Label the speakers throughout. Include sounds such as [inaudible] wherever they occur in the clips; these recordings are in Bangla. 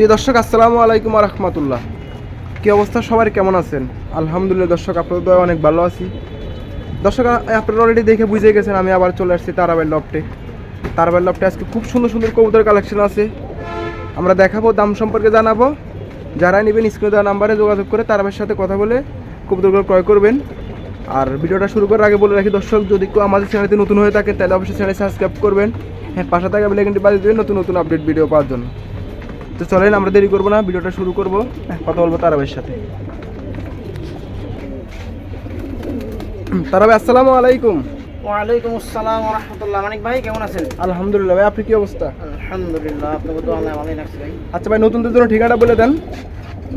Speaker 1: প্রিয় দর্শক, আসসালামু আলাইকুম রহমতুল্লাহ। কি অবস্থা? সবার কেমন আছেন? আলহামদুলিল্লাহ দর্শক, আপনাদের অনেক ভালো আছি। দর্শক আপনারা অলরেডি দেখে বুঝে গেছেন, আমি আবার চলে আসছি তারাবাই লফটে। তারাবাই লফটে আজকে খুব সুন্দর সুন্দর কবুতর কালেকশন আছে। আমরা দেখাবো, দাম সম্পর্কে জানাব। যারা নেবেন স্ক্রিনে দেওয়া নাম্বারে যোগাযোগ করে তারাবের সাথে কথা বলে কবুতরগুলো ক্রয় করবেন। আর ভিডিওটা শুরু করার আগে বলে রাখি দর্শক, যদি কেউ আমাদের চ্যানেলতে নতুন হয়ে থাকে, তাহলে অবশ্যই চ্যানেল সাবস্ক্রাইব করবেন। হ্যাঁ পাশে থাকা বেলাইকনটি বাজিয়ে দেবেন নতুন নতুন আপডেট ভিডিও পাওয়ার জন্য। তো চলেন আমরা দেরি করব না ভিডিওটা শুরু করব। হ্যাঁ, কথা বলব তারাবের সাথে। তারাবে আসসালামু আলাইকুম।
Speaker 2: ওয়ালাইকুম আসসালাম রহমতুল্লাহ মানিক ভাই কেমন আছেন?
Speaker 1: আলহামদুলিল্লাহ ভাই আপনি কি অবস্থা?
Speaker 2: আলহামদুলিল্লাহ আপনাকে তো আল্লাহ ভালোই লাগছে ভাই।
Speaker 1: আচ্ছা ভাই নতুনদের জন্য ঠিকানা বলে দেন।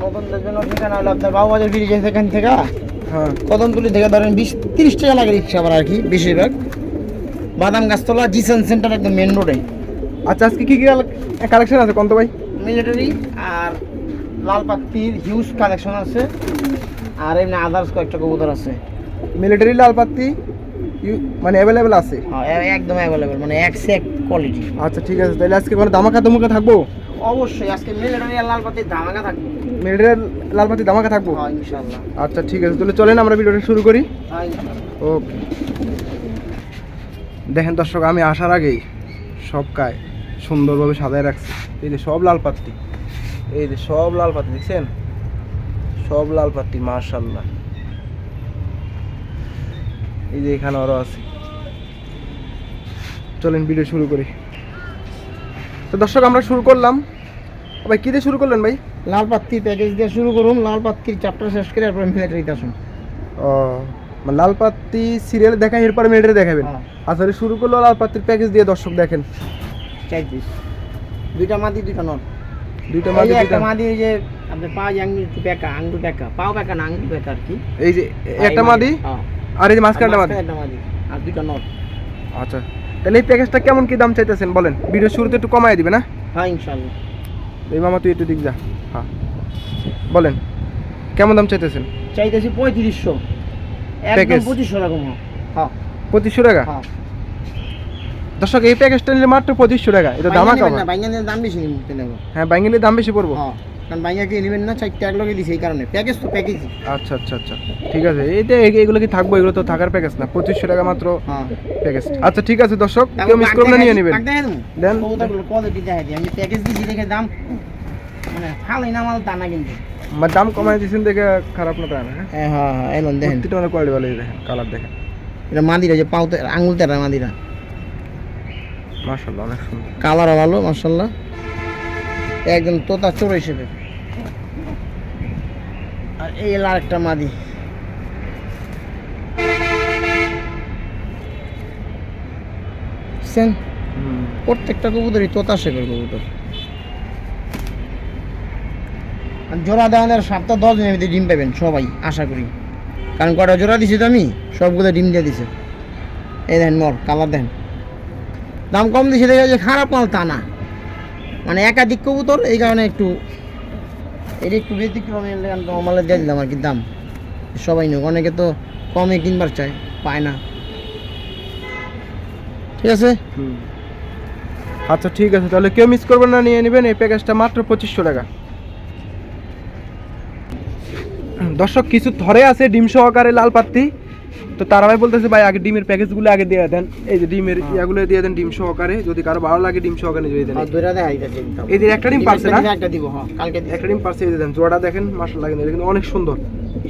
Speaker 2: নতুনদের জন্য ঠিকানা হলো আপনার বাবুবাজার ব্রিজ এখান থেকে।
Speaker 1: হ্যাঁ।
Speaker 2: কদমতলি থেকে ধরেন বিশ তিরিশ টাকা লাগে রিক্সা আর কি বেশিরভাগ। বাদাম গাছতলা জিসন সেন্টার একদম মেন রোডে
Speaker 1: আচ্ছা আজকে কি কি কালেকশন আছে কন্ত ভাই?
Speaker 2: মিলিটারি আর লাল পাত্তির হিউজ কালেকশন আছে। আর এমনি আদার্স কয়েকটা কবুতর আছে।
Speaker 1: মিলিটারি লাল পাত্তি মানে অ্যাভেলেবেল আছে?
Speaker 2: হ্যাঁ একদম অ্যাভেলেবেল মানে একজ্যাক্ট কোয়ালিটি
Speaker 1: আচ্ছা ঠিক আছে তাহলে আজকে কোনো দামাকা ধমকা থাকব?
Speaker 2: অবশ্যই আজকে মিলিটারি লাল পাত্তির ধামাকা থাকবে।
Speaker 1: মিলিটারি লাল পাত্তি ধামাকা থাকব?
Speaker 2: হ্যাঁ ইনশাল্লাহ
Speaker 1: আচ্ছা ঠিক আছে তাহলে চলেন আমরা ভিডিওটা শুরু করি।
Speaker 2: হ্যাঁ
Speaker 1: ওকে দেখেন দর্শক আমি আসার আগেই সব কায় সুন্দরভাবে সাজায় রাখছে। এই যে সব লাল পাত্তি এই যে সব লাল পাত্তি দেখছেন? সব লাল পাত্তি মার্শাল্লাহ এই যে এখানে আরও আছে। চলেন ভিডিও শুরু করি। তো দর্শক আমরা শুরু করলাম। ভাই কী দিয়ে শুরু করলেন ভাই?
Speaker 2: লাল পাত্তির প্যাকেজ দিয়ে শুরু করুন। লাল পাত্তির চ্যাপ্টার শেষ করে তারপরে মিলিটারিতে আসুন।
Speaker 1: ও মানে লাল পাত্তি সিরিয়াল দেখা এরপরে মিলিটারি দেখাবেন।
Speaker 2: হ্যাঁ।
Speaker 1: আচ্ছা শুরু করল লাল পাত্তির প্যাকেজ দিয়ে দর্শক দেখেন।
Speaker 2: চার পিস দুইটা মাদি দুইটা নট
Speaker 1: দুইটা দুইটা
Speaker 2: একটা মাদি এই যে আপনি পা যে আঙ্গুল বেকা আঙ্গুল বেকা। পাও বেকা না আঙ্গুল বেকা আর কি।
Speaker 1: এই যে একটা মাদি?
Speaker 2: হ্যাঁ।
Speaker 1: আর এই যে মাঝখানটা মাদি?
Speaker 2: একটা মাদি আর দুইটা নট
Speaker 1: আচ্ছা। তাহলে এই প্যাকেজটা কেমন কি দাম চাইতেছেন বলেন? ভিডিও শুরুতে একটু কমাই দিবে না?
Speaker 2: হ্যাঁ ইনশাল্লাহ
Speaker 1: এই মামা তুই একটু দিক যা। হ্যাঁ। বলেন কেমন দাম চাইতেছেন?
Speaker 2: চাইতেছি পঁয়ত্রিশশো। একদম পঁচিশশো রকম হ্যাঁ।
Speaker 1: পঁচিশশো টাকা?
Speaker 2: হ্যাঁ।
Speaker 1: দর্শক এই প্যাকেজটা নিলে মাত্র পঁচিশশো টাকা। এটা দাম কম
Speaker 2: না বাইঙ্গা দাম বেশি নিতে নেব।
Speaker 1: হ্যাঁ ব্যাঙ্গেলে দাম বেশি পড়ব?
Speaker 2: হ্যাঁ কারণ বাইঙ্গা কি নেবেন না চারটে এক লগে দিছে এই কারণে। প্যাকেজ তো প্যাকেজই
Speaker 1: আচ্ছা আচ্ছা আচ্ছা। ঠিক আছে এইটা এগুলো কি থাকব? এগুলো তো থাকার প্যাকেজ না। পঁচিশশো টাকা মাত্র
Speaker 2: হ্যাঁ।
Speaker 1: প্যাকেজ আচ্ছা ঠিক আছে দর্শক কেউ মিস করবে না নিয়ে নেবেন। দেন।
Speaker 2: কোয়ালিটি দেখা দিই। আমি প্যাকেজ দিয়েছি দেখে দাম মানে ভালোই না আমার দানা কিন্তু।
Speaker 1: আমার দাম কমাই দিয়েছেন দেখে খারাপ না তাই না হ্যাঁ?
Speaker 2: হ্যাঁ হ্যাঁ হ্যাঁ দেখেন।
Speaker 1: মানে কোয়ালিটি ভালো দেখেন কালার দেখেন।
Speaker 2: এটা মাদিরা যে পাউতে আঙুল তেরা মাদিরা।
Speaker 1: অনেক সুন্দর।
Speaker 2: কালারও ভালো মার্শাল্লাহ একদম তোতা চোর হিসেবে। আর এই হলো আরেকটা মাদি। বুঝছেন? প্রত্যেকটা কবুতরই তোতা শেপের কবুতর। আর জোড়া দেওয়ানের সাতটা দশ দিনের ভিতরে ডিম পাবেন সবাই আশা করি। কারণ কটা জোড়া দিছি তো আমি সবগুলো ডিম দিয়ে দিছে। এই দেখেন নর কালার দেখেন দাম কম দিছে, দেখে যে খারাপ মাল তা না। মানে একাধিক কবুতর, এই কারণে একটু এটা একটু ব্যতিক্রম নর্মালে দিয়ে দিলাম আর কি, দাম। সবাই নোক, অনেকে তো কমে কিনবার চায়, পায় না। ঠিক আছে?
Speaker 1: আচ্ছা ঠিক আছে, তাহলে কেউ মিস করবেন না, নিয়ে নেবেন। এই প্যাকেজটা মাত্র পঁচিশশো টাকা। দর্শক, কিছু ধরে আছে ডিম সহকারে লাল পাত্তি তো তারা ভাই বলতেছে ভাই আগে ডিমের প্যাকেজগুলো আগে দিয়ে দেন। এই যে ডিমের
Speaker 2: হ্যাঁ।
Speaker 1: ইয়াগুলো দিয়ে দেন ডিম সহকারে। যদি কারও ভালো লাগে ডিম সহকারে দিয়ে দেন। যে একটা ডিম পারছে না?
Speaker 2: একটা দিব হ্যাঁ কালকে
Speaker 1: একটা ডিম পারছে এই যে দেন জোড়া দেখেন মাসাল্লাহ কিন্তু কিন্তু অনেক সুন্দর।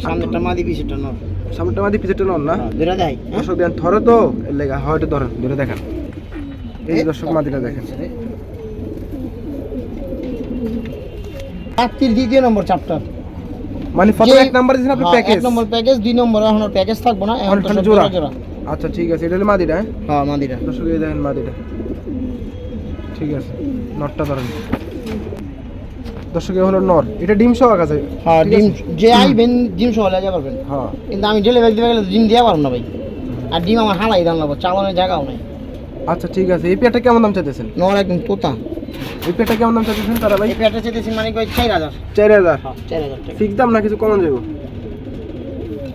Speaker 2: সামনেটা মাদি পিছেরটা নর।
Speaker 1: সামনেটা মাদি পিছেটা নন না?
Speaker 2: হ্যাঁ, দুইটা দেখাই হ্যাঁ?
Speaker 1: দর্শক দেন ধরে তো এর লেগা হয়তো ধরেন ধরে দেখেন। এই দর্শক মাদিটা দেখেন।
Speaker 2: পাত্রির দ্বিতীয় নম্বর চ্যাপ্টার
Speaker 1: মানে প্রথম এক নাম্বার দিয়েছেন আপনি প্যাকেজ
Speaker 2: এক নম্বর প্যাকেজ দুই নম্বর এখন প্যাকেজ থাকব না এখন
Speaker 1: জোড়া। আচ্ছা ঠিক আছে এটা হলো মাদিটা হ্যাঁ?
Speaker 2: হ্যাঁ মাদিরা
Speaker 1: দর্শক এই দেখেন মাদিটা। ঠিক আছে নটটা ধরেন। দর্শক হলো নর। এটা ডিম সহ আছে
Speaker 2: হ্যাঁ ডিম যে আইবেন ডিম সহ লেগে পারবেন
Speaker 1: হ্যাঁ।
Speaker 2: কিন্তু আমি ডেলিভারি দিতে গেলে ডিম দেওয়া পারব না ভাই। আর ডিম আমার হালাই দাম নেব চালানোর জায়গাও নেই।
Speaker 1: আচ্ছা ঠিক আছে। এই পেয়ারটা কেমন দাম চাইতেছেন?
Speaker 2: নর একদম তোতা।
Speaker 1: এই পেয়ারটা কেমন দাম চাইতেছেন তারা ভাই?
Speaker 2: এই পেয়ারটা চেতেছি মানে কই চার হাজার।
Speaker 1: চার হাজার।
Speaker 2: হ্যাঁ চার হাজার টাকা।
Speaker 1: ফিক্স দাম না কিছু কমন যাব?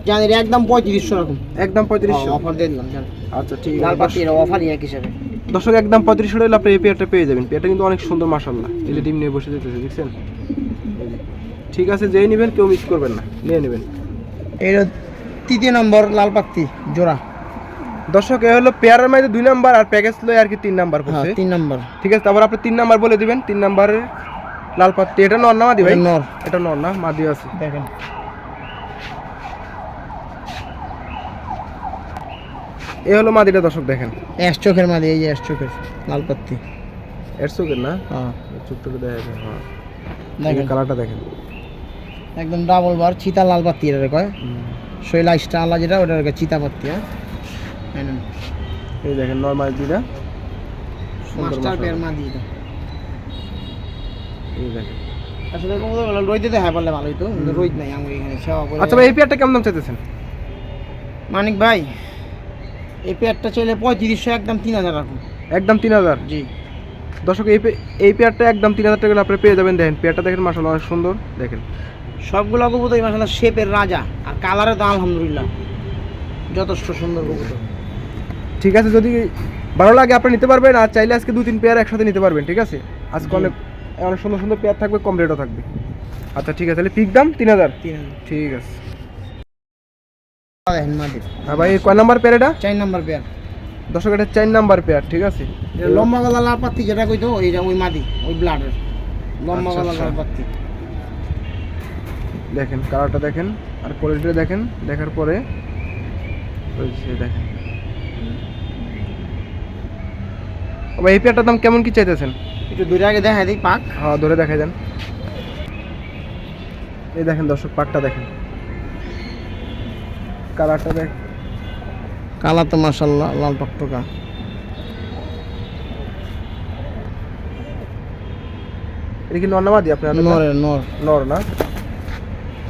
Speaker 2: জানি রে, একদম পঁয়ত্রিশশো রকম
Speaker 1: একদম পঁয়ত্রিশশো।
Speaker 2: অফার দিয়ে দিলাম জান।
Speaker 1: আচ্ছা ঠিক
Speaker 2: লাল
Speaker 1: আছে
Speaker 2: পাতি অফার এক হিসাবে।
Speaker 1: দর্শক একদম পঁয়ত্রিশশো টাকা হলে আপনি এই পেয়ারটা পেয়ে যাবেন। পেয়ারটা কিন্তু অনেক সুন্দর মাসাল্লাহ এই যে ডিম নিয়ে বসে যেতেছে দেখছেন? ঠিক আছে যেই নেবেন কেউ মিস করবেন না। নিয়ে নেবেন।
Speaker 2: এই তৃতীয় নম্বর লাল পাত্তি জোড়া।
Speaker 1: দর্শক এ হলো পেয়ারের মধ্যে দুই নাম্বার আর প্যাকেজ লয় আর কি তিন নাম্বার
Speaker 2: হ্যাঁ
Speaker 1: পড়ছে
Speaker 2: তিন নম্বর।
Speaker 1: ঠিক আছে তারপর আপনি তিন নাম্বার বলে দিবেন। তিন নাম্বারের লাল পাত্তি। এটা নর না মাদি ভাই?
Speaker 2: নর।
Speaker 1: এটা নর না মাদি আছে।
Speaker 2: দেখেন।
Speaker 1: এ হলো মাদিটা দর্শক দেখেন।
Speaker 2: অ্যাশ চোখের মাঝে এই যে অ্যাশ চোখের লাল পাত্তি।
Speaker 1: এর চোখের না?
Speaker 2: হ্যাঁ।
Speaker 1: করে দেখা যায় হ্যাঁ।
Speaker 2: দেখেন।
Speaker 1: কালারটা দেখেন।
Speaker 2: একদম ডাবল বার চিতা লাল পাত্তি এটা কয়। শৈলা স্টালা যেটা ওটা চিতা পাত্তি হ্যাঁ। এই
Speaker 1: দেখেন নর্মাল সুন্দর
Speaker 2: মাস্টার। পেয়ার মাদি এটা
Speaker 1: এই দেখেন।
Speaker 2: আসলে কোনো রোদ দিতে হয় বললে ভালোই তো রোদ নাই এখানে সেবা
Speaker 1: আচ্ছা ভাই এই পেয়ারটা কেমন দাম চাইতেছেন?
Speaker 2: মানিক ভাই এই পেয়ারটা চাইলে পঁয়ত্রিশশো একদম তিন হাজার রাখুন।
Speaker 1: একদম তিন হাজার?
Speaker 2: জি।
Speaker 1: দর্শক এই এই পেয়ারটা একদম তিন হাজার টাকা আপনি পেয়ে যাবেন। দেখেন পেয়ারটা দেখেন মাসাল্লাহ অনেক সুন্দর। দেখেন।
Speaker 2: সবগুলো কবুতর মাসাল্লাহ শেপের রাজা আর কালারে তো আলহামদুলিল্লাহ। যথেষ্ট সুন্দর কবুতর।
Speaker 1: ঠিক আছে যদি ভালো লাগে আপনি নিতে পারবেন আর চাইলে আজকে দু তিন পেয়ার একসাথে নিতে পারবেন ঠিক আছে? আজকে। অনেক অনেক সুন্দর সুন্দর পেয়ার থাকবে কম রেটও থাকবে। আচ্ছা ঠিক আছে তাহলে পিক দাম তিন হাজার? ঠিক আছে। হ্যাঁ ভাই কয় নাম্বার পেয়ার এটা?
Speaker 2: চার নাম্বার পেয়ার
Speaker 1: দর্শক এটা চার নাম্বার পেয়ার ঠিক আছে?
Speaker 2: লম্বা গলা লাল পাত্তি যেটা কইতো ওইটা ওই মাদি ওই ব্লাডের লম্বা
Speaker 1: আচ্ছা,
Speaker 2: গলা
Speaker 1: আচ্ছা।
Speaker 2: লাল পাত্তি
Speaker 1: দেখেন কালারটা দেখেন আর কোয়ালিটিটা দেখেন দেখার পরে দেখেন ও ভাই এই পেয়ারটার দাম কেমন কি চাইতেছেন?
Speaker 2: একটু দূরে আগে দেখা দিই পাক।
Speaker 1: হ্যাঁ ধরে দেখাই দেন। এই দেখেন দর্শক পাটটা দেখেন। কালারটা দেখ।
Speaker 2: কালার তো মাসাল্লাহ লাল টকটকা।
Speaker 1: এটা কি নর না মাদি আপনার?
Speaker 2: নরের নর।
Speaker 1: নর না?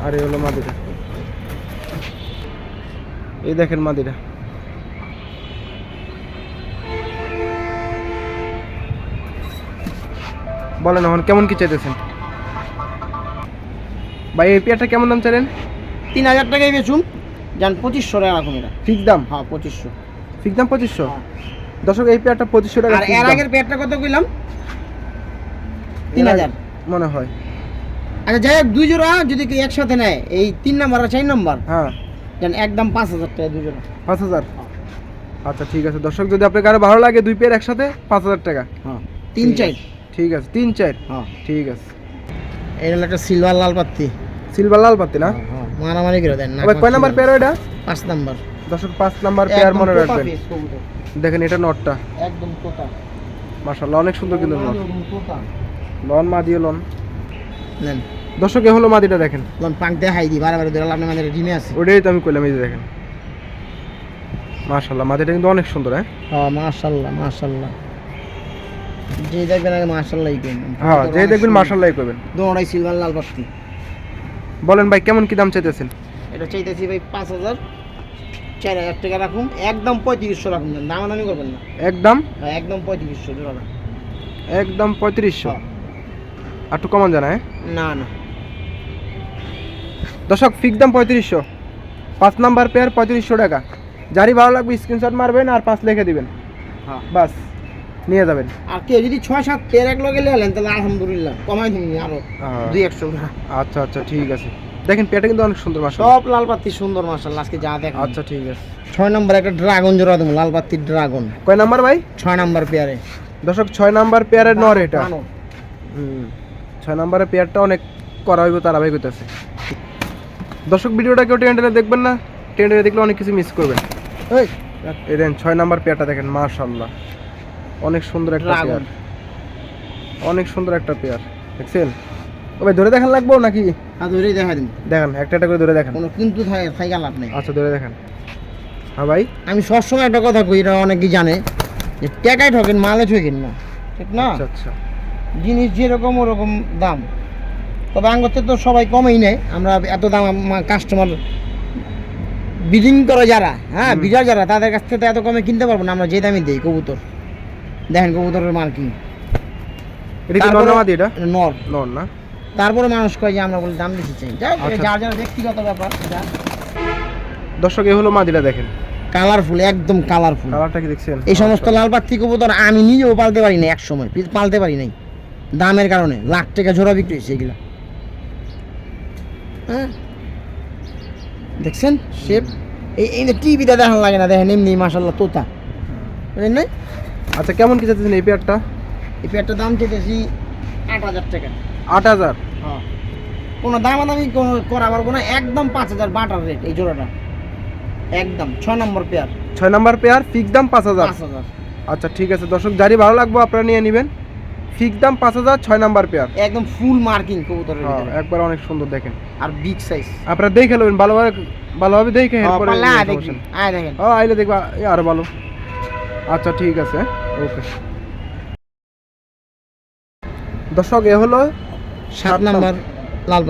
Speaker 1: আর এই হলো মাদিটা। এই দেখেন মাদিটা। বলেন এখন কেমন কি চাইতেছেন? ভাই এই পেয়ারটা কেমন দাম চাইলেন?
Speaker 2: তিন হাজার টাকায় বেচুন। যান পঁচিশশো টাকা এটা।
Speaker 1: ফিক্স দাম?
Speaker 2: হ্যাঁ পঁচিশশো।
Speaker 1: ফিক্স দাম পঁচিশশো? দর্শক এই পেয়ারটা পঁচিশশো টাকা
Speaker 2: আর এর আগের পেয়ারটা কত কইলাম? তিন হাজার।
Speaker 1: মনে হয়।
Speaker 2: আচ্ছা যাই হোক দুই জোড়া যদি কেউ একসাথে নেয় এই তিন নাম্বার আর চার নাম্বার
Speaker 1: হ্যাঁ।
Speaker 2: যান একদম পাঁচ হাজার টাকা দুই জোড়া।
Speaker 1: পাঁচ হাজার? আচ্ছা ঠিক আছে। দর্শক যদি আপনার কারও ভালো লাগে দুই পেয়ার একসাথে পাঁচ হাজার টাকা।
Speaker 2: হ্যাঁ। তিন চার।
Speaker 1: ঠিক আছে তিন চার।
Speaker 2: হ্যাঁ।
Speaker 1: ঠিক আছে।
Speaker 2: এই হলো একটা সিলভার লাল পাত্তি।
Speaker 1: সিলভার লাল পাতি না?
Speaker 2: হ্যাঁ মারামারি করে দেন না
Speaker 1: কয় নাম্বার পেয়ার ওইটা
Speaker 2: পাঁচ নাম্বার।
Speaker 1: দর্শক পাঁচ নাম্বার পেয়ার মনে রাখবেন। দেখেন এটা নটটা।
Speaker 2: একদম তোতা
Speaker 1: মাশাল্লাহ অনেক সুন্দর কিন্তু নট। Loan মাদিও loan.
Speaker 2: নেন।
Speaker 1: দর্শক এ হলো মাদিটা দেখেন।
Speaker 2: লন পাক দেখাই দি বারে বারে ধরে আপনি আমাদের ডিমে আছে।
Speaker 1: ওটাই তো আমি কইলাম এই যে দেখেন। মাশাল্লাহ মাদিটা কিন্তু অনেক সুন্দর হ্যাঁ?
Speaker 2: হ্যাঁ মাশাল্লাহ মাশাল্লাহ যে দেখবেন আগে করবেন।
Speaker 1: হ্যাঁ যে দেখবেন করবেন।
Speaker 2: সিলভার লাল
Speaker 1: বলেন ভাই কেমন কি দাম চাইতেছেন?
Speaker 2: এটা চাইতেছি ভাই পাঁচ হাজার চার হাজার টাকা রাখুন। একদম পঁয়ত্রিশশো রাখুন না দামাদামি করবেন না।
Speaker 1: একদম?
Speaker 2: হ্যাঁ, একদম পঁয়ত্রিশশো জোড়াটা
Speaker 1: একদম পঁয়ত্রিশশো?
Speaker 2: হ্যাঁ।
Speaker 1: আর একটু কমান জানা হ্যাঁ?
Speaker 2: না না।
Speaker 1: দর্শক ফিক্স দাম পঁয়ত্রিশশো। পাঁচ নাম্বার পেয়ার পঁয়ত্রিশশো টাকা। যারই ভালো লাগবে স্ক্রিনশট মারবেন আর পাঁচ লিখে দিবেন।
Speaker 2: হ্যাঁ।
Speaker 1: বাস। নিয়ে যাবেন।
Speaker 2: আর কেউ যদি ছয় সাত পেয়ার এক লগে লেলেন তাহলে আলহামদুলিল্লাহ কমাই দিন
Speaker 1: আরও
Speaker 2: দুই একশো
Speaker 1: আচ্ছা আচ্ছা ঠিক আছে। দেখেন পেয়ারটা কিন্তু অনেক সুন্দর মাসা
Speaker 2: সব লাল পাত্তি সুন্দর মাসাল্লাহ আজকে যা দেখ
Speaker 1: আচ্ছা ঠিক আছে।
Speaker 2: ছয় নম্বর একটা ড্রাগন জোড়া দেবো লাল পাত্তির ড্রাগন।
Speaker 1: কয় নাম্বার ভাই?
Speaker 2: ছয় নম্বর পেয়ারে।
Speaker 1: দর্শক ছয় নাম্বার পেয়ারের নর এটা। হুম ছয় নাম্বারের পেয়ারটা অনেক করা হইব তারা ভাই করতেছে দর্শক ভিডিওটা কেউ টেন্ডারে দেখবেন না। টেন্ডারে দেখলে অনেক কিছু মিস করবেন।
Speaker 2: এই,
Speaker 1: দেন ছয় নাম্বার পেয়ারটা দেখেন মাশাল্লাহ অনেক সুন্দর একটা পেয়ার। অনেক সুন্দর একটা পেয়ার। দেখছেন? ও ভাই ধরে দেখান লাগবো নাকি?
Speaker 2: হাত ধরেই দেখা দিন।
Speaker 1: দেখেন একটা একটা করে ধরে দেখেন।
Speaker 2: কোনো কিন্তু থাকে থাকে লাভ নেই।
Speaker 1: আচ্ছা ধরে দেখেন। হ্যাঁ ভাই।
Speaker 2: আমি সবসময় একটা কথা কই এটা অনেকেই জানে যে টাকায় ঠকেন মালে ঠকেন না। ঠিক না?
Speaker 1: আচ্ছা আচ্ছা।
Speaker 2: জিনিস যেরকম ওরকম দাম। তবে আঙ্গতে তো সবাই কমেই নেয়। আমরা এত দাম কাস্টমার বিডিং করে যারা হ্যাঁ। বিজার যারা তাদের কাছ থেকে তো এত কমে কিনতে পারব না। আমরা যে দামে দিই কবুতর। দেখেন কবুতরের মার্কিং
Speaker 1: এটা কি নর এটা?
Speaker 2: নর।
Speaker 1: নর না?
Speaker 2: তারপরে মানুষ কয় যে আমরা বলি দাম বেশি চাই।
Speaker 1: আচ্ছা।
Speaker 2: যার যার ব্যক্তিগত ব্যাপার এটা
Speaker 1: দর্শক এ হলো মাদিটা দেখেন।
Speaker 2: কালারফুল একদম কালারফুল
Speaker 1: কালারটা কি দেখছেন?
Speaker 2: এই সমস্ত লাল পাত্তি কবুতর আমি নিজেও পালতে পারি না এক সময় পালতে পারি নাই। দামের কারণে লাখ টাকা জোড়া বিক্রি হয়েছে এগুলা। হ্যাঁ? দেখছেন? শেপ? এই টিভিতে দেখান লাগে না দেখেন এমনি মাসাল্লাহ তোতা। বুঝলেন না
Speaker 1: আচ্ছা কেমন কি চাইতেছেন এই পেয়ারটা
Speaker 2: এই পেয়ারটার দাম চেয়েছি আট হাজার টাকা।
Speaker 1: আট হাজার?
Speaker 2: হ্যাঁ। কোনো দামাদামি কোনো করাবার কোনো একদম পাঁচ হাজার বাটার রেট এই জোড়াটা। একদম ছ নম্বর পেয়ার
Speaker 1: ছয় নাম্বার পেয়ার ফিক্স দাম পাঁচ হাজার?
Speaker 2: পাঁচ হাজার।
Speaker 1: আচ্ছা ঠিক আছে দর্শক যারই ভালো লাগবে আপনারা নিয়ে নেবেন। ফিক্স দাম পাঁচ হাজার ছয় নাম্বার পেয়ার
Speaker 2: একদম ফুল মার্কিং কবুতরের
Speaker 1: হ্যাঁ একবার অনেক সুন্দর দেখেন।
Speaker 2: আর বিগ সাইজ
Speaker 1: আপনারা দেখে নেবেন ভালোভাবে ভালোভাবে দেখে নেই।
Speaker 2: আয় দেখেন।
Speaker 1: ও আইলে দেখবা আরও ভালো। আচ্ছা ঠিক আছে। ওকে দর্শক এ হলো
Speaker 2: সাত নাম্বার লাল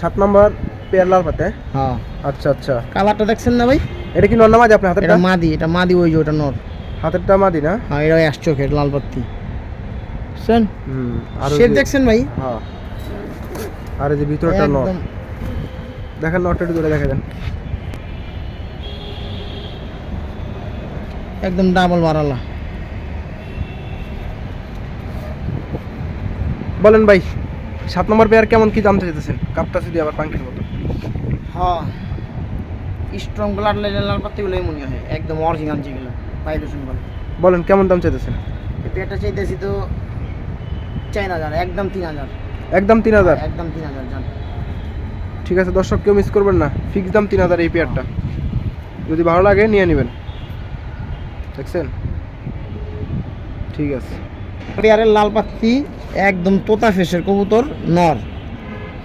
Speaker 1: সাত নম্বর পেয়ার লাল পাতে
Speaker 2: হ্যাঁ।
Speaker 1: আচ্ছা আচ্ছা।
Speaker 2: কালারটা দেখছেন না ভাই?
Speaker 1: এটা কি নন্নামাজ আপনার
Speaker 2: এটা মাদি এটা মাদি ওই যে ওটা নর।
Speaker 1: হাতেরটা মাদি না?
Speaker 2: হ্যাঁ এটা এক চোখের লাল
Speaker 1: হুম আর
Speaker 2: শেপ দেখছেন ভাই?
Speaker 1: হ্যাঁ। আর এই যে ভিতরটা
Speaker 2: একদম।
Speaker 1: দেখেন নটটা একটু দেখা দেন
Speaker 2: একদম ডাবল মারালা।
Speaker 1: বলেন ভাই সাত নম্বর পেয়ার কেমন কি দাম চাইতেছেন? কাপটা যদি আবার পাঙ্কির মতো।
Speaker 2: হ্যাঁ স্ট্রং ব্লাড লাইনের লাল পাত্তিগুলোই মনে হয়? একদম অরিজিনাল যেগুলো পাইলুশন বলে।
Speaker 1: বলেন কেমন দাম চাইতেছেন?
Speaker 2: এই পেয়ারটা চাইতেছি তো চার হাজার একদম তিন হাজার।
Speaker 1: একদম তিন হাজার?
Speaker 2: একদম তিন হাজার জান।
Speaker 1: ঠিক আছে দর্শক কেউ মিস করবেন না। ফিক্স দাম তিন হাজার এই পেয়ারটা যদি ভালো লাগে নিয়ে নেবেন। দেখছেন? ঠিক আছে।
Speaker 2: পেয়ারের লাল পাত্তি একদম তোতা ফেসের কবুতর নর।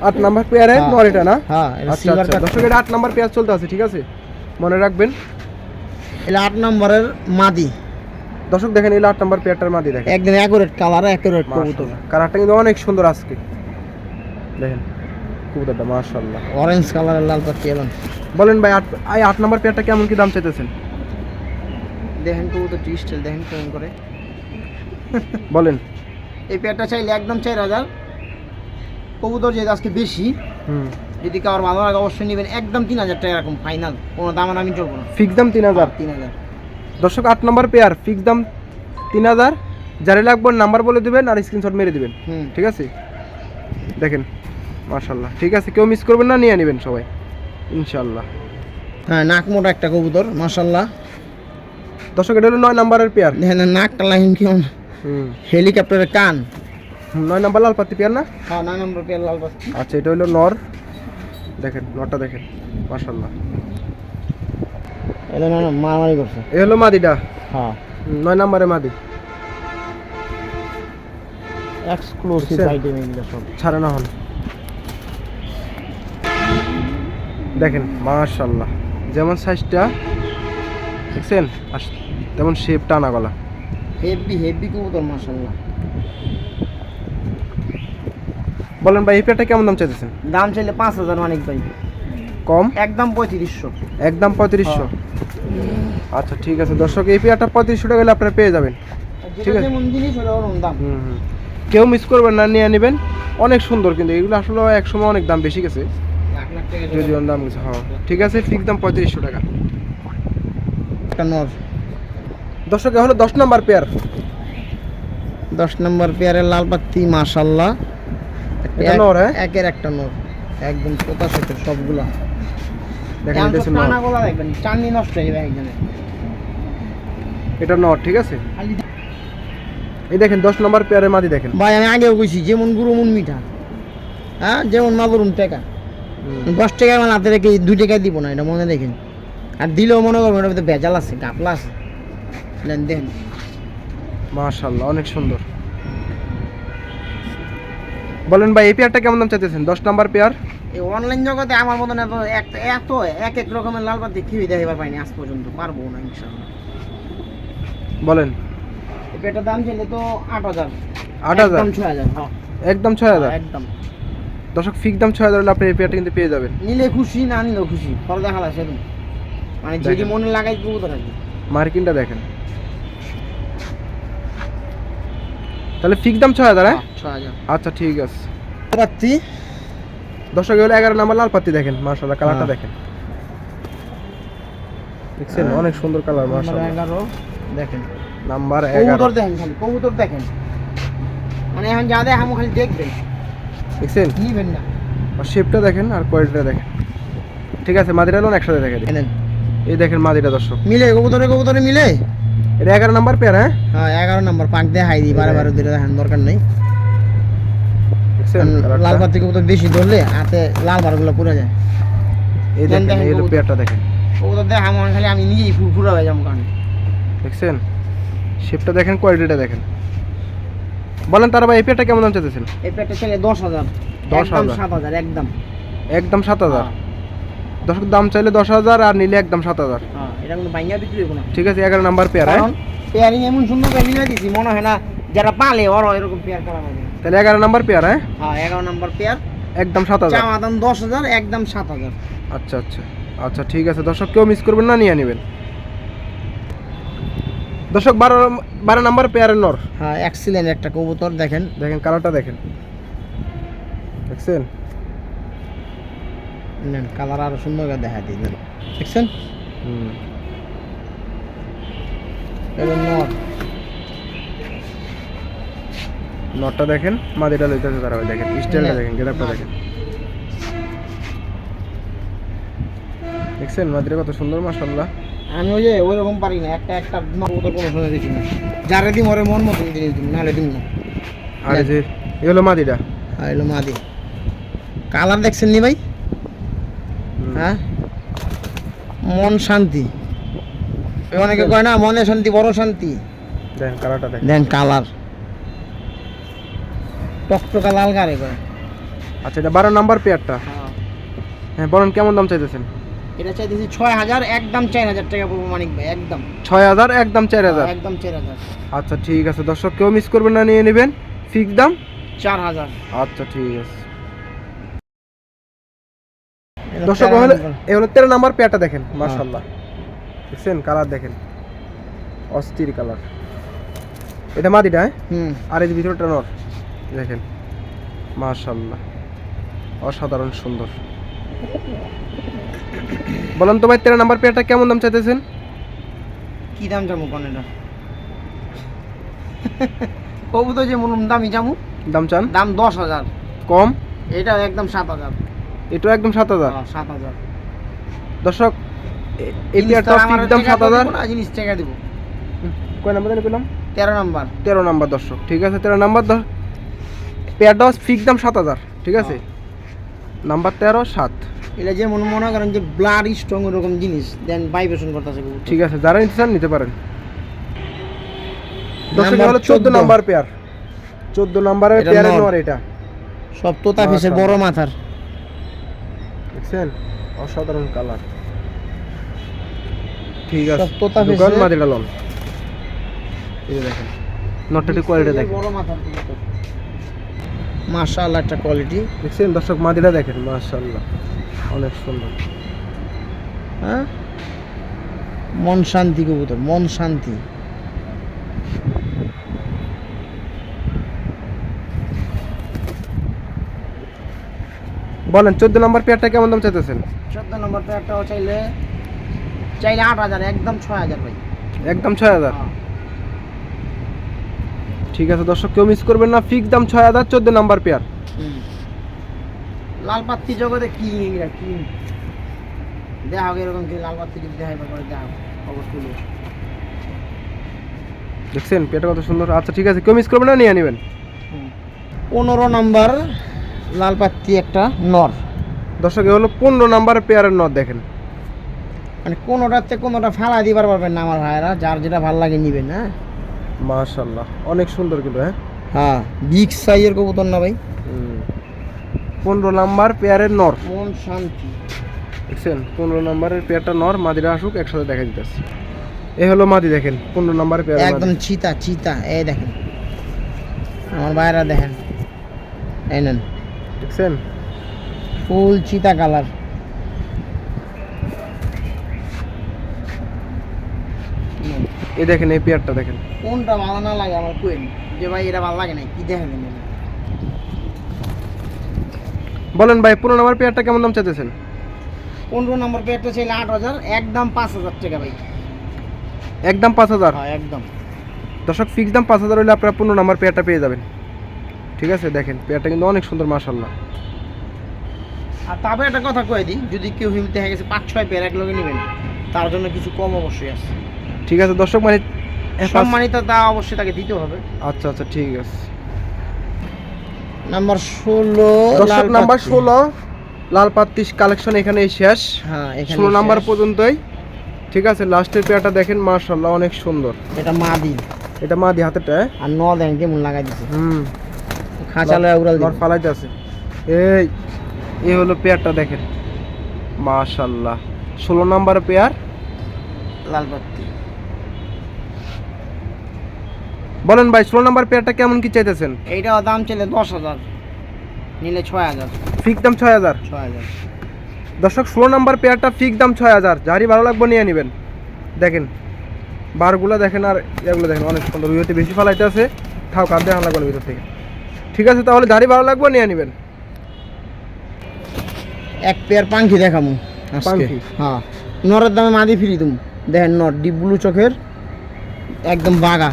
Speaker 1: আট নাম্বার পেয়ারে
Speaker 2: হ্যাঁ।
Speaker 1: নর এটা না?
Speaker 2: হ্যাঁ এটা
Speaker 1: আচ্ছা আচ্ছা। দর্শক এটা আট নাম্বার পেয়ার চলতে আছে ঠিক আছে? মনে রাখবেন।
Speaker 2: এটা আট নম্বরের মাদি।
Speaker 1: দর্শক দেখেন এই আট নাম্বার পেয়ারটার মাদি দেখেন।
Speaker 2: একদম অ্যাকুরেট কালার অ্যাকুরেট কবুতর।
Speaker 1: কালারটা কিন্তু অনেক সুন্দর আজকে। দেখেন কবুতরটা মাশাল্লাহ
Speaker 2: অরেঞ্জ কালারের লাল পাত্তি এবং
Speaker 1: বলেন ভাই আট এই আট নাম্বার পেয়ারটা কেমন কি দাম চাইতেছেন?
Speaker 2: দেখেন কবুতর স্টাইল দেখেন কেমন করে।
Speaker 1: বলেন।
Speaker 2: এই পেয়ারটা চাইলে একদম চার হাজার। কবুতর যেহেতু আজকে বেশি
Speaker 1: হুম।
Speaker 2: যদি কারোর ভালো লাগে অবশ্যই নেবেন একদম তিন হাজার টাকা এরকম ফাইনাল কোনো দাম আমি চলবো না।
Speaker 1: ফিক্স দাম তিন হাজার।
Speaker 2: তিন হাজার।
Speaker 1: দর্শক আট নাম্বার পেয়ার ফিক্স দাম তিন হাজার। যারা লাগবে নাম্বার বলে দিবেন আর স্ক্রিনশট মেরে দিবেন।
Speaker 2: হুম।
Speaker 1: ঠিক আছে? দেখেন মাশাল্লাহ ঠিক আছে কেউ মিস করবেন না নিয়ে নেবেন সবাই। ইনশাল্লাহ
Speaker 2: হ্যাঁ নাক মোটা একটা কবুতর মাসাল্লাহ
Speaker 1: দর্শক এটা হলো নয় নাম্বারের পেয়ার।
Speaker 2: না, নাকটা লাইন
Speaker 1: হুম।
Speaker 2: হেলিকপ্টারের কান।
Speaker 1: নয় নাম্বার লাল পাতি পেয়ার না?
Speaker 2: হ্যাঁ নয় নম্বর পেয়ার লাল পাত্তি
Speaker 1: আচ্ছা এটা হলো নর। দেখেন নরটা দেখেন মাশাল্লাহ
Speaker 2: এটা না না মারামারি করছে।
Speaker 1: এই হলো মাদিটা?
Speaker 2: হ্যাঁ।
Speaker 1: নয় নাম্বারে মাদি।
Speaker 2: এক্সক্লুসিভ? আইটেম এগুলো সব।
Speaker 1: ছাড়ানো হন দেখেন মাশাল্লাহ যেমন সাইজটা দেখছেন? তেমন শেপ টানা গলা।
Speaker 2: হেভি হেভি কবুতর মাসাল্লাহ
Speaker 1: বলেন ভাই এই পেয়ারটা কেমন দাম চাইতেছেন?
Speaker 2: দাম চাইলে পাঁচ হাজার অনেক ভাই।
Speaker 1: কম?
Speaker 2: একদম পঁয়ত্রিশশো।
Speaker 1: একদম পঁয়ত্রিশশো? আচ্ছা ঠিক আছে। দর্শক এই পেয়ারটা পঁয়ত্রিশশো টাকা হলে আপনারা পেয়ে যাবেন। ঠিক আছে। কেউ মিস করবেন না নিয়ে নেবেন। অনেক সুন্দর কিন্তু এগুলো আসলে এক সময় অনেক দাম বেশি গেছে।
Speaker 2: লাখ লাখ টাকা
Speaker 1: যদি দাম গেছে হ্যাঁ। ঠিক আছে ফিক্স দাম পঁয়ত্রিশশো টাকা।
Speaker 2: একটা নর
Speaker 1: দর্শক হলো দশ নাম্বার পেয়ার।
Speaker 2: দশ নম্বর পেয়ারের লাল পাত্তি মাশাল্লাহ
Speaker 1: হ্যাঁ?
Speaker 2: একের একটা নর। একদম পোতা সেটের সবগুলা।
Speaker 1: এটা
Speaker 2: চাননি নষ্ট হয়ে যাবে একজনের
Speaker 1: নর ঠিক আছে? এই দেখেন দশ নম্বর পেয়ারের মাদি দেখেন।
Speaker 2: ভাই আমি আগেও কইছি যেমন গুরু মন মিঠা। হ্যাঁ যেমন টাকা। দশ টাকা আমার হাতে রেখে দুই টাকায় দিব না এটা মনে দেখেন। আর দিলেও মনে করবেন এটা ভেজাল আছে গাপলা আছে। নেন দেখেন
Speaker 1: মাশাল্লাহ অনেক সুন্দর। বলেন ভাই এই পেয়ারটা কেমন দাম চাইতেছেন? দশ নাম্বার পেয়ার?
Speaker 2: এই অনলাইন জগতে আমার মতন এত এত এক এক রকমের লাল পাতি কেউই দেখাবার পাইনি আজ পর্যন্ত পারব না ইনশাল্লাহ
Speaker 1: বলেন।
Speaker 2: পেটার দাম ছিল তো আট হাজার।
Speaker 1: আট হাজার?
Speaker 2: একদম ছয় হাজার হ্যাঁ।
Speaker 1: একদম ছয় হাজার?
Speaker 2: একদম।
Speaker 1: দর্শক ফিক্স দাম ছয় হাজার হলে আপনি এই পেয়ারটা কিন্তু পেয়ে যাবেন।
Speaker 2: নিলে খুশি না নিলেও খুশি পরে দেখা লাগে সেদিন মানে যেটি
Speaker 1: দেখেন।
Speaker 2: মনে লাগাই কবুতর আর
Speaker 1: মার্কিনটা দেখেন। তাহলে ফিক্স দাম হাজার হ্যাঁ?
Speaker 2: ছয় হাজার।
Speaker 1: আচ্ছা ঠিক আছে।
Speaker 2: পাচ্ছি
Speaker 1: দর্শক হলো এগারো নাম্বার লাল পাতি দেখেন মার্শাল্লাহ কালারটা
Speaker 2: হ্যাঁ।
Speaker 1: দেখেন। দেখছেন?
Speaker 2: হ্যাঁ।
Speaker 1: অনেক সুন্দর কালার
Speaker 2: নাম্বার
Speaker 1: মাশাআল্লাহ।
Speaker 2: এগারো দেখেন।
Speaker 1: নাম্বার
Speaker 2: কবুতর দেখেন খালি কবুতর দেখেন। মানে এখন যা দেখামো খালি দেখবেন।
Speaker 1: দেখছেন?
Speaker 2: নিবেন না।
Speaker 1: আর শেপটা দেখেন আর কোয়ালিটিটা দেখেন। ঠিক আছে মাদিটা লোন একসাথে দেখে
Speaker 2: এনেন
Speaker 1: এই দেখেন মাদিটা দর্শক।
Speaker 2: মিলে কবুতরে কবুতরে মিলে?
Speaker 1: এটা এগারো নাম্বার পেয়ার হ্যাঁ?
Speaker 2: হ্যাঁ এগারো নম্বর পাক দিয়ে হাই দিই বারে বারে দুটো দেখান দরকার নেই? লাল কবুতর বেশি ধরলে হাতে লাল বারগুলো পুরো যায়।
Speaker 1: এই দেখেন এই পেয়ারটা দেখেন।
Speaker 2: কবুতর দেখামো খালি আমি নিজেই ফুরফুরা হয়ে যাব কারণ।
Speaker 1: দেখছেন? শেপটা দেখেন কোয়ালিটিটা দেখেন। বলেন তারা ভাই এই পেয়ারটা কেমন দাম চাইতেছেন?
Speaker 2: এই প্যাকটা ছেলে দশ হাজার।
Speaker 1: দশ
Speaker 2: একদম
Speaker 1: হাজার।
Speaker 2: সাত হাজার একদম।
Speaker 1: একদম সাত হাজার?
Speaker 2: হ্যাঁ,
Speaker 1: দর্শক দাম চাইলে দশ হাজার আর নিলে একদম সাত হাজার।
Speaker 2: হ্যাঁ, এটা কোনো বাইঙ্গা বিক্রি হব না।
Speaker 1: ঠিক আছে এগারো নাম্বার পেয়ার হ্যাঁ?
Speaker 2: পেয়ারিং এমন সুন্দর করে মিলে দিছি মনে হয় না যারা পালে ওরা এরকম পেয়ার করা হবে।
Speaker 1: তাহলে এগারো নাম্বার পেয়ার হ্যাঁ?
Speaker 2: হ্যাঁ এগারো নম্বর পেয়ার
Speaker 1: একদম সাত হাজার।
Speaker 2: চাওয়া দাম দশ হাজার একদম সাত হাজার।
Speaker 1: আচ্ছা আচ্ছা। আচ্ছা ঠিক আছে দর্শক কেউ মিস করবেন না নিয়ে নেবেন। দর্শক বারো বারো নাম্বার পেয়ারের নর।
Speaker 2: হ্যাঁ এক্সিলেন্ট একটা কবুতর দেখেন।
Speaker 1: দেখেন কালারটা দেখেন। দেখছেন?
Speaker 2: নেন কালার আরও সুন্দর করে দেখা দিই নেন। দেখছেন?
Speaker 1: হুম।
Speaker 2: নর
Speaker 1: নটটা দেখেন মাদিটা লইতেছে তারা দেখেন স্টাইলটা দেখেন গেটআপটা দেখেন। দেখছেন মাদিটা কত সুন্দর মাশাআল্লাহ।
Speaker 2: আমি ওই যে ওইরকম পারি না একটা একটা কবুতর কোনো সময় দিচ্ছি না। যারা দিম ওরে মন মতন জিনিস দিম নাহলে দিম না।
Speaker 1: আর যে এই হলো মাদিটা
Speaker 2: আর এলো মাদি কালার দেখছেন নি ভাই। হ্যাঁ? মন শান্তি। অনেকে কয় না মনে শান্তি বড় শান্তি।
Speaker 1: দেখেন কালারটা
Speaker 2: দেন কালার। টকটকা লাল গাড়ি কয়
Speaker 1: আচ্ছা এটা বারো নাম্বার পেয়ারটা। হ্যাঁ। বলেন কেমন দাম চাইতেছেন?
Speaker 2: এটা চাইতেছি ছয় হাজার একদম চার হাজার টাকা পড়ব মানিক ভাই একদম।
Speaker 1: ছয় হাজার একদম চার হাজার।
Speaker 2: একদম চার হাজার।
Speaker 1: আচ্ছা ঠিক আছে। দর্শক কেউ মিস করবেন না নিয়ে নেবেন। ফিক্স দাম?
Speaker 2: চার হাজার।
Speaker 1: আচ্ছা ঠিক আছে। দর্শক হলে এই হলো তেরো নাম্বার পেয়ারটা দেখেন মাশাল্লাহ দেখছেন? কালার দেখেন। অস্থির কালার। এটা মাদিটা হ্যাঁ? আর এই ভিতরটা নর দেখেন। মাশাল্লাহ অসাধারণ সুন্দর। বলেন তো ভাই তেরো নাম্বার পেয়ারটা কেমন দাম চাইতেছেন?
Speaker 2: কি দাম জামু কোন এটা? কবু তো যে দামি জামু।
Speaker 1: দাম চান?
Speaker 2: দাম দশ হাজার।
Speaker 1: কম?
Speaker 2: এটা একদম সাত হাজার।
Speaker 1: এটাও একদম সাত হাজার?
Speaker 2: হ্যাঁ, সাত হাজার।
Speaker 1: দর্শক এ- এই পেয়ারটা ফিক্স সাত হাজার।
Speaker 2: জিনিস টাকা দেবো।
Speaker 1: কয় নাম্বার জানি পেলাম?
Speaker 2: তেরো নাম্বার।
Speaker 1: তেরো নাম্বার দর্শক ঠিক আছে তেরো নাম্বার দশ পেয়ারটা ফিক্স দাম সাত হাজার ঠিক আছে? নাম্বার তেরো সাত।
Speaker 2: এটা যেমন মনে করেন যে ব্লাড স্ট্রং এরকম জিনিস দেন ভাইব্রেশন করতেছে
Speaker 1: ঠিক আছে যারা নিতে চান নিতে পারেন। দর্শক হলো চোদ্দ
Speaker 2: 14
Speaker 1: নাম্বার পেয়ার। চোদ্দ নাম্বারের
Speaker 2: এটা
Speaker 1: পেয়ারের
Speaker 2: নর।
Speaker 1: নর এটা।
Speaker 2: সব তোতা ফেসে বড় মাথার।
Speaker 1: দেখছেন অসাধারণ কালার ঠিক আছে দোকান মাদিরা লন। এই দেখেন নটটা কোয়ালিটি দেখেন।
Speaker 2: বড় মাথার মাশাআল্লাহ একটা কোয়ালিটি
Speaker 1: দেখছেন দর্শক মাদিরা দেখেন মাশাআল্লাহ অনেক সুন্দর।
Speaker 2: হ্যাঁ? মন শান্তি কবুতর মন শান্তি।
Speaker 1: বলেন চোদ্দ নম্বর পেয়ারটা কেমন দাম চাইতেছেন?
Speaker 2: চোদ্দ নম্বরটা একটা চাইলে চাইলে আট হাজার একদম ছয় হাজার ভাই।
Speaker 1: একদম ছয় হাজার? ঠিক আছে দর্শক কেউ মিস করবেন না ফিক্স দাম ছয় হাজার চোদ্দ নাম্বার পেয়ার।
Speaker 2: লাল পাত্তি জগতে কি কি দেখা হোক এরকম কি লাল পাত্তি যদি দেখা করে দেখা অবশ্যই।
Speaker 1: দেখছেন পেয়ারটা কত সুন্দর? আচ্ছা ঠিক আছে কেউ মিস করবেন না নিয়ে নেবেন।
Speaker 2: পনেরো নম্বর লাল পাত্তি একটা নর।
Speaker 1: দর্শক হলো পনেরো নাম্বার পেয়ারের নদ দেখেন।
Speaker 2: মানে কোনোটাতে কোনোটা ফালা দিবার পারবেন না আমার ভাইরা যার যেটা ভালো লাগে নিবেন হ্যাঁ?
Speaker 1: মাশাল্লাহ অনেক সুন্দর কিন্তু হ্যাঁ?
Speaker 2: হ্যাঁ বিগ সাইজের কবুতর না ভাই।
Speaker 1: পনেরো নাম্বার পেয়ারের নর।
Speaker 2: মন শান্তি।
Speaker 1: দেখছেন পনেরো নাম্বারের পেয়ারটা নর মাদিরা আসুক একসাথে দেখা দিতেছে। এ হলো মাদি দেখেন পনেরো নাম্বার পেয়ার
Speaker 2: একদম চিতা চিতা এই দেখেন। আমার ভাইরা দেখেন। এই নেন।
Speaker 1: দেখছেন?
Speaker 2: ফুল চিতা কালার।
Speaker 1: এই দেখেন এই পেয়ারটা দেখেন।
Speaker 2: কোনটা ভালো না লাগে আমার কোয়েন যে ভাই এটা ভালো লাগে না কি দেখেন
Speaker 1: বলেন ভাই পনেরো নাম্বার পেয়ারটা কেমন দাম চাইতেছেন?
Speaker 2: পনেরো নম্বর পেয়ারটা চাইলে আট হাজার একদম পাঁচ হাজার টাকা ভাই।
Speaker 1: একদম পাঁচ হাজার?
Speaker 2: হ্যাঁ একদম।
Speaker 1: দর্শক ফিক্স দাম পাঁচ হাজার হলে আপনারা পনেরো নাম্বার পেয়ারটা পেয়ে যাবেন। ঠিক আছে? দেখেন পেয়ারটা কিন্তু অনেক সুন্দর মাশাল্লাহ
Speaker 2: আর তবে একটা কথা কয়ে দিই যদি কেউ হিমতে হয়ে গেছে পাঁচ ছয় পেয়ার এক লগে নেবেন তার জন্য কিছু কম অবশ্যই আছে।
Speaker 1: ঠিক আছে দর্শক মানে
Speaker 2: সম্মানিত তা অবশ্যই তাকে দিতে হবে।
Speaker 1: আচ্ছা আচ্ছা ঠিক আছে।
Speaker 2: নাম্বার ষোলো
Speaker 1: দর্শক নাম্বার ষোলো লাল পাত্রিশ কালেকশন এখানে শেষ।
Speaker 2: হ্যাঁ
Speaker 1: ষোলো নাম্বার পর্যন্তই। ঠিক আছে লাস্টের পেয়ারটা দেখেন মাশাল্লাহ অনেক সুন্দর।
Speaker 2: এটা মাদি।
Speaker 1: এটা মা দি হাতেরটা হ্যাঁ?
Speaker 2: আর ন দেন কেমন লাগাই দিছে।
Speaker 1: হুম।
Speaker 2: খাঁচা লয়া উড়াল
Speaker 1: লর ফালাইতে আছে। এই এই হলো পেয়ারটা দেখেন। মাশাল্লাহ। ষোলো নাম্বার পেয়ার।
Speaker 2: লাল বাত্তি।
Speaker 1: বলেন ভাই ষোলো নাম্বার পেয়ারটা কেমন কি চাইতেছেন?
Speaker 2: এইটাও দাম চলে দশ হাজার নিলে ছয় হাজার।
Speaker 1: ফিক্স দাম ছয় হাজার?
Speaker 2: ছয় হাজার।
Speaker 1: দর্শক ষোলো নাম্বার পেয়ারটা ফিক্স দাম ছয় হাজার। যারই ভালো লাগবে নিয়ে নেবেন। দেখেন বারগুলো দেখেন আর এগুলো দেখেন অনেক সুন্দর। উইতে বেশি ফালাইতে আছে। থাও কাঁদ দেখান লাগবে ভিতর থেকে। ঠিক আছে তাহলে যারই ভালো লাগবে নিয়ে নেবেন।
Speaker 2: এক পেয়ার পাঙ্খি দেখামু।
Speaker 1: পাঙ্খি?
Speaker 2: হ্যাঁ। নরের দামে মাদি ফ্রি তুম দেখেন নর ডিপ ব্লু চোখের একদম বাগা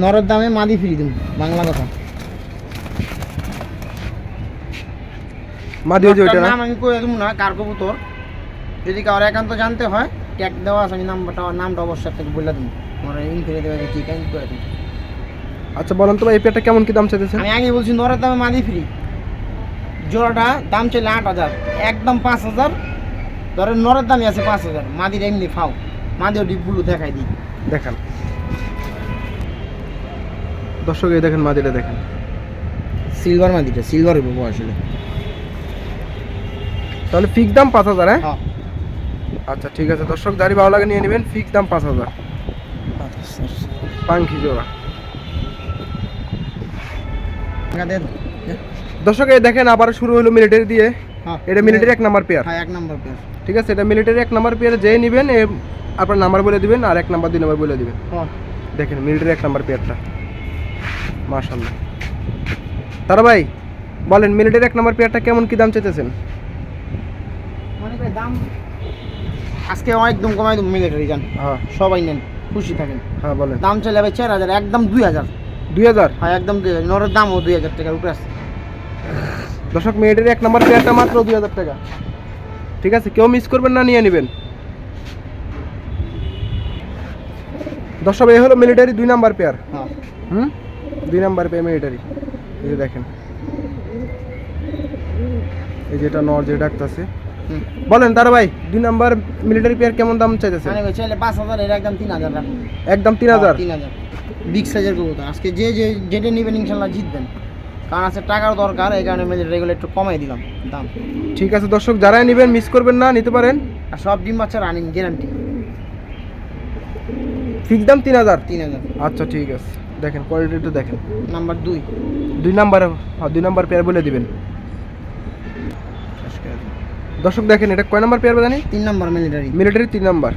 Speaker 2: নরের দামে মাদি ফ্রি তুম বাংলা কথা।
Speaker 1: মা দিয়ে ওইটা না?
Speaker 2: নাম আমি কয়ে দেবো না কার কবুতর? যদি কারোর একান্ত জানতে হয় ট্যাগ দেওয়া আছে আমি নাম্বারটা নামটা অবশ্যই আপনাকে বলে দেবো। আমার ইনফিরে দেবে কি কেন করে দেবো
Speaker 1: আচ্ছা বলেন তো এই পেয়ারটা কেমন কি দাম চাইতেছেন?
Speaker 2: আমি আগে বলছি নরের দামে মাদি ফ্রি জোড়াটা দাম চলে আট হাজার একদম পাঁচ হাজার। ধরেন নরের দামই আছে পাঁচ হাজার মাদির এমনি ফাও। মাদিও ডিপগুলো দেখাই দিই।
Speaker 1: দেখান। দর্শক এই দেখেন মাদিটা দেখেন।
Speaker 2: সিলভার মাদিটা সিলভার বলব আসলে
Speaker 1: তাহলে ফিক্স দাম পাঁচ হাজার হ্যাঁ?
Speaker 2: হ্যাঁ।
Speaker 1: আচ্ছা ঠিক আছে। দর্শক যারই ভালো লাগে নিয়ে নেবেন। ফিক্স দাম পাঁচ হাজার। পাঙ্খি জোড়া। দর্শক এই দেখেন আবার শুরু হলো মিলিটারি দিয়ে।
Speaker 2: হ্যাঁ।
Speaker 1: এটা মিলিটারি এক নাম্বার পেয়ার
Speaker 2: হ্যাঁ এক নম্বর পেয়ার
Speaker 1: ঠিক আছে এটা মিলিটারি এক নাম্বার পেয়ার যেই নেবেন আপনার নাম্বার বলে দিবেন আর এক নাম্বার দুই নাম্বার বলে দিবেন।
Speaker 2: হ্যাঁ।
Speaker 1: দেখেন মিলিটারি এক নাম্বার পেয়ারটা মাশাল্লাহ তারা ভাই বলেন মিলিটারি এক নাম্বার পেয়ারটা কেমন কি দাম চাইতেছেন?
Speaker 2: মানে দাম আজকে একদম কমাই দেবো মিলিটারি যান।
Speaker 1: হ্যাঁ।
Speaker 2: সবাই নেন খুশি থাকেন।
Speaker 1: হ্যাঁ বলেন।
Speaker 2: দাম চলে যাবে চার হাজার একদম দুই হাজার।
Speaker 1: দুই হাজার?
Speaker 2: হ্যাঁ একদম দুই হাজার। নরের দামও দুই হাজার টাকার উপরে আছে।
Speaker 1: দর্শক মিলিটারি এক নাম্বার পেয়ারটা মাত্র দুই হাজার টাকা। ঠিক আছে কেউ মিস করবেন না নিয়ে নেবেন। দর্শক এই হলো মিলিটারি দুই নাম্বার পেয়ার
Speaker 2: হ্যাঁ।
Speaker 1: হুম? দুই নাম্বার পেয়ার মিলিটারি এই যে দেখেন। এই যেটা নর যে ডাকতেছে। বলেন তারা ভাই দুই নাম্বার মিলিটারি পেয়ার কেমন দাম চাইতেছে?
Speaker 2: মানে পাঁচ হাজার এর একদম তিন হাজার
Speaker 1: একদম তিন হাজার?
Speaker 2: তিন হাজার। বিগ সাইজের কবুতর। আজকে যে যে যেটা নেবেন ইনশাল্লাহ জিতবেন। কারণ আছে টাকার দরকার এই কারণে মেয়েদের রেগুলো একটু কমাই দিলাম দাম।
Speaker 1: ঠিক আছে দর্শক যারাই নেবেন মিস করবেন না নিতে পারেন।
Speaker 2: আর সব ডিম বাচ্চা রানিং গ্যারান্টি
Speaker 1: ফিক্স দাম তিন হাজার?
Speaker 2: তিন হাজার।
Speaker 1: আচ্ছা ঠিক আছে। দেখেন কোয়ালিটিটা দেখেন।
Speaker 2: নাম্বার দুই।
Speaker 1: দুই নাম্বার হ্যাঁ দুই নাম্বার পেয়ার বলে দিবেন। দর্শক দেখেন এটা কয় নাম্বার পেয়ার জানি
Speaker 2: তিন নাম্বার মিলিটারি
Speaker 1: মিলিটারি তিন নাম্বার।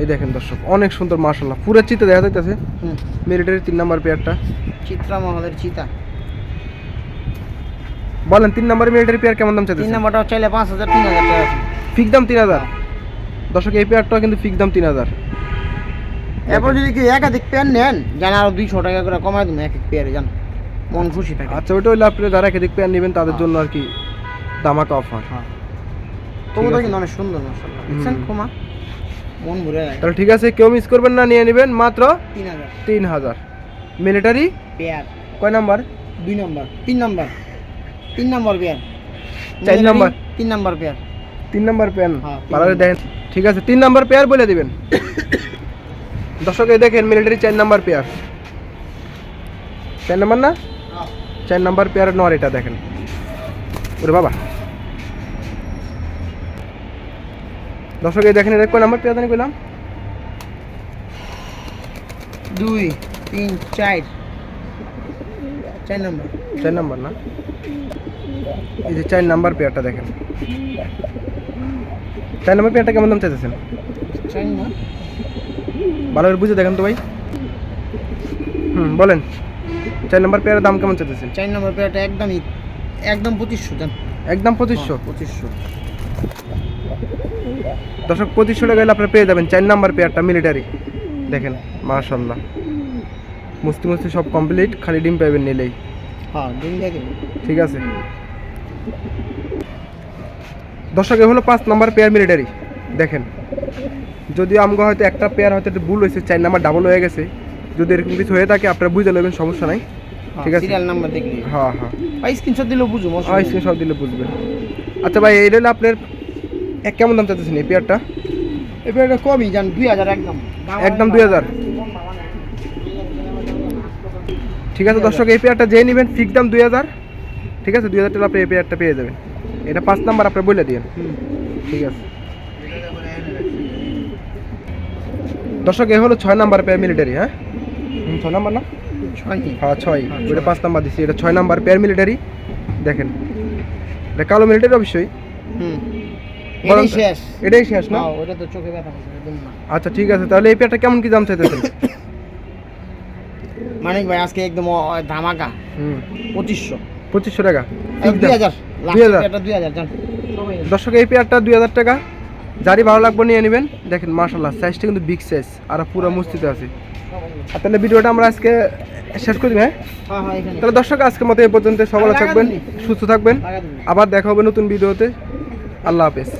Speaker 1: এই দেখেন দর্শক অনেক সুন্দর মার্শাল্লাহ পুরো চিতে দেখা যাইতেছে।
Speaker 2: হুম।
Speaker 1: মিলিটারি তিন নাম্বার পেয়ারটা।
Speaker 2: চিত্রা মহলের চিতা।
Speaker 1: বলেন তিন নাম্বার মিলিটারি পেয়ার কেমন দাম
Speaker 2: তিন
Speaker 1: চাইতেছে
Speaker 2: নাম্বারটা চাইলে পাঁচ হাজার তিন হাজার টাকা।
Speaker 1: ফিক্স দাম তিন হাজার। দর্শক এই পেয়ারটাও কিন্তু ফিক্স দাম তিন হাজার।
Speaker 2: এরপর যদি কি একাধিক পেয়ার নেন জান আরও দুইশো টাকা করে কমায় দেবো এক এক পেয়ারে জান। মন খুশি থাকে।
Speaker 1: আচ্ছা ওইটা হইলে আপনি যারা একাধিক পেয়ার নেবেন তাদের জন্য আর কি দামাকা অফার
Speaker 2: হ্যাঁ। কবুতর। কিন্তু অনেক সুন্দর। দেখছেন কুমা মন যায়।
Speaker 1: তাহলে ঠিক আছে কেউ মিস করবেন না নিয়ে নেবেন মাত্র
Speaker 2: তিন হাজার।
Speaker 1: তিন হাজার। Military
Speaker 2: pair.
Speaker 1: কয় নাম্বার?
Speaker 2: দুই নম্বর। তিন নম্বর। তিন নম্বর পেয়ার।
Speaker 1: চার নাম্বার?
Speaker 2: তিন নম্বর পেয়ার।
Speaker 1: তিন নাম্বার পেন
Speaker 2: হ্যাঁ, তিন
Speaker 1: ভালো দেখেন। ঠিক আছে তিন নাম্বার পেয়ার বলে দিবেন। দর্শক এই দেখেন মিলিটারি চার নাম্বার পেয়ার। চার নাম্বার না? চার নাম্বার পেয়ার নর এটা দেখেন। ওরে বাবা। দর্শক এই দেখেন এটা কয় নাম্বার পেয়ার জানি কইলাম?
Speaker 2: দুই তিন চার। চার নম্বর।
Speaker 1: চার নাম্বার না? এই যে চার নাম্বার পেয়ারটা দেখেন। চার নাম্বার পেয়ারটা কেমন দাম চাইতেছেন? ভালো করে বুঝে দেখেন তো ভাই। হুম বলেন। চার নাম্বার পেয়ারের দাম কেমন চাইতেছেন?
Speaker 2: চার নাম্বার পেয়ারটা একদমই একদম পঁচিশশো জান।
Speaker 1: একদম পঁচিশশো?
Speaker 2: পঁচিশশো।
Speaker 1: দর্শক পঁচিশশো টাকা গেলে আপনারা পেয়ে যাবেন। চার নাম্বার পেয়ারটা মিলিটারি দেখেন মাশাল্লাহ মুস্তি মুস্তি সব কমপ্লিট খালি ডিম পাইবেন নিলেই।
Speaker 2: হ্যাঁ
Speaker 1: ঠিক আছে। দর্শক এ হলো পাঁচ নাম্বার পেয়ার মিলিটারি দেখেন যদিও আমগো হয়তো একটা পেয়ার হয়তো একটু ভুল হয়েছে চার নাম্বার ডাবল হয়ে গেছে। যদি এরকম কিছু হয়ে থাকে আপনারা বুঝে নেবেন সমস্যা নাই। ঠিক আছে।
Speaker 2: সিরিয়াল নাম্বার দেখলি
Speaker 1: হ্যাঁ হ্যাঁ।
Speaker 2: স্ক্রিনশট দিলেও বুঝো
Speaker 1: হ্যাঁ স্ক্রিনশট দিলে বুঝবেন। আচ্ছা ভাই এই হলো আপনার এক কেমন দাম চাইতেছেন এই পেয়ারটা?
Speaker 2: এই পেয়ারটা কমই জান দুই হাজার একদম।
Speaker 1: একদম দুই হাজার। ঠিক আছে দর্শক এই পেয়ারটা যেই নেবেন ফিক্স দাম দুই হাজার। ঠিক আছে দুই হাজার টাকা আপনি এই পেয়ারটা পেয়ে যাবেন। এটা পাঁচ নাম্বার আপনি বলে দিন। ঠিক আছে। দর্শক এ হলো ছয় নাম্বার পেয়ার মিলিটারি হ্যাঁ? ছয় নাম্বার না?
Speaker 2: ছয়।
Speaker 1: হ্যাঁ ছয়।
Speaker 2: হ্যাঁ,
Speaker 1: ওইটা পাঁচ নাম্বার দিচ্ছি এটা ছয় নাম্বার পেয়ার মিলিটারি দেখেন। এটা কালো মিলিটারি অবশ্যই।
Speaker 2: হুম। এটাই শেষ।
Speaker 1: এটাই শেষ না?
Speaker 2: ওটা তো চোখে ব্যথা
Speaker 1: আচ্ছা ঠিক আছে তাহলে এই পেয়ারটা কেমন কি দাম চাইতেছেন? [coughs]
Speaker 2: মানিক ভাই আজকে একদম ধামাকা।
Speaker 1: হুম।
Speaker 2: পঁচিশশো।
Speaker 1: পঁচিশশো টাকা।
Speaker 2: দুই হাজার।
Speaker 1: দুই হাজার।
Speaker 2: দুই হাজার
Speaker 1: দর্শক এই পেয়ারটা দুই হাজার টাকা। যারই ভালো লাগবে নিয়ে নেবেন। দেখেন মার্শাল্লাহ সাইজটা কিন্তু বিগ সাইজ আর পুরো মস্তিতে আছে। আর তাহলে ভিডিওটা আমরা আজকে শেষ করি হ্যাঁ?
Speaker 2: হ্যাঁ হ্যাঁ
Speaker 1: তাহলে দর্শক আজকের মতো এই পর্যন্ত। সবাই থাকবেন সুস্থ থাকবেন। আবার দেখা হবে নতুন ভিডিওতে। আল্লাহ হাফেজ